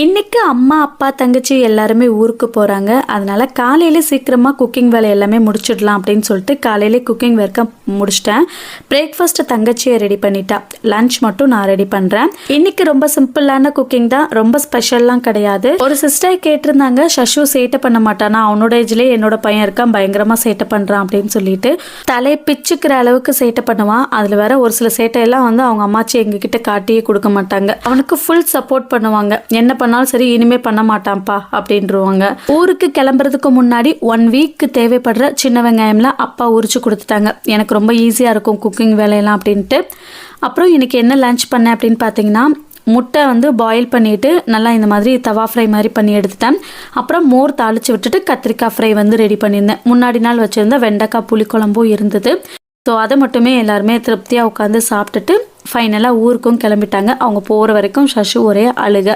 இன்னைக்கு அம்மா அப்பா தங்கச்சி எல்லாருமே ஊருக்கு போகிறாங்க அதனால காலையில சீக்கிரமாக குக்கிங் வேலை எல்லாமே முடிச்சிடலாம் அப்படின்னு சொல்லிட்டு காலையிலே குக்கிங் ஒர்க்கை முடிச்சிட்டேன். பிரேக்ஃபாஸ்ட் தங்கச்சியை ரெடி பண்ணிட்டா. லஞ்ச் மட்டும் நான் ரெடி பண்ணுறேன் இன்னைக்கு ரொம்ப சிம்பிளான குக்கிங் தான். ரொம்ப ஸ்பெஷல்லாம் கிடையாது. ஒரு சிஸ்டர் கேட்டிருந்தாங்க சஷு சேட்டை பண்ண மாட்டானா? அவனோட ஏஜ்லேயே என்னோட பையன் இருக்கான் பயங்கரமாக சேட்டை பண்ணுறான் அப்படின்னு சொல்லிட்டு தலை பிச்சுக்கிற அளவுக்கு சேட்டை பண்ணுவான். அதில் வேற ஒரு சில சேட்டையெல்லாம் வந்து அவங்க அம்மாச்சி எங்ககிட்ட காட்டியே கொடுக்க மாட்டாங்க. அவனுக்கு ஃபுல் சப்போர்ட் பண்ணுவாங்க. என்ன பண்ணாலும் சரி இனிமே பண்ண மாட்டான்ப்பா அப்படின்றவாங்க. ஊருக்கு கிளம்புறதுக்கு முன்னாடி ஒன் வீக்கு தேவைப்படுற சின்ன வெங்காயம்லாம் அப்பா உரிச்சு கொடுத்துட்டாங்க. எனக்கு ரொம்ப ஈஸியாக இருக்கும் குக்கிங் வேலையெல்லாம் அப்படின்ட்டு. அப்புறம் இன்னைக்கு என்ன லன்ச் பண்ணேன் அப்படின்னு பார்த்தீங்கன்னா முட்டை வந்து பாயில் பண்ணிவிட்டு நல்லா இந்த மாதிரி தவா ஃப்ரை மாதிரி பண்ணி எடுத்துட்டேன். அப்புறம் மோர் தாளித்து விட்டுட்டு கத்திரிக்காய் ஃப்ரை வந்து ரெடி பண்ணியிருந்தேன். முன்னாடி நாள் வச்சுருந்த வெண்டைக்காய் புளிக்குழம்பும் இருந்தது. ஸோ அதை மட்டுமே எல்லாருமே திருப்தியாக உட்காந்து சாப்பிட்டுட்டு ஃபைனலாக ஊருக்கும் கிளம்பிட்டாங்க. அவங்க போகிற வரைக்கும் சஷு ஒரே அழுக.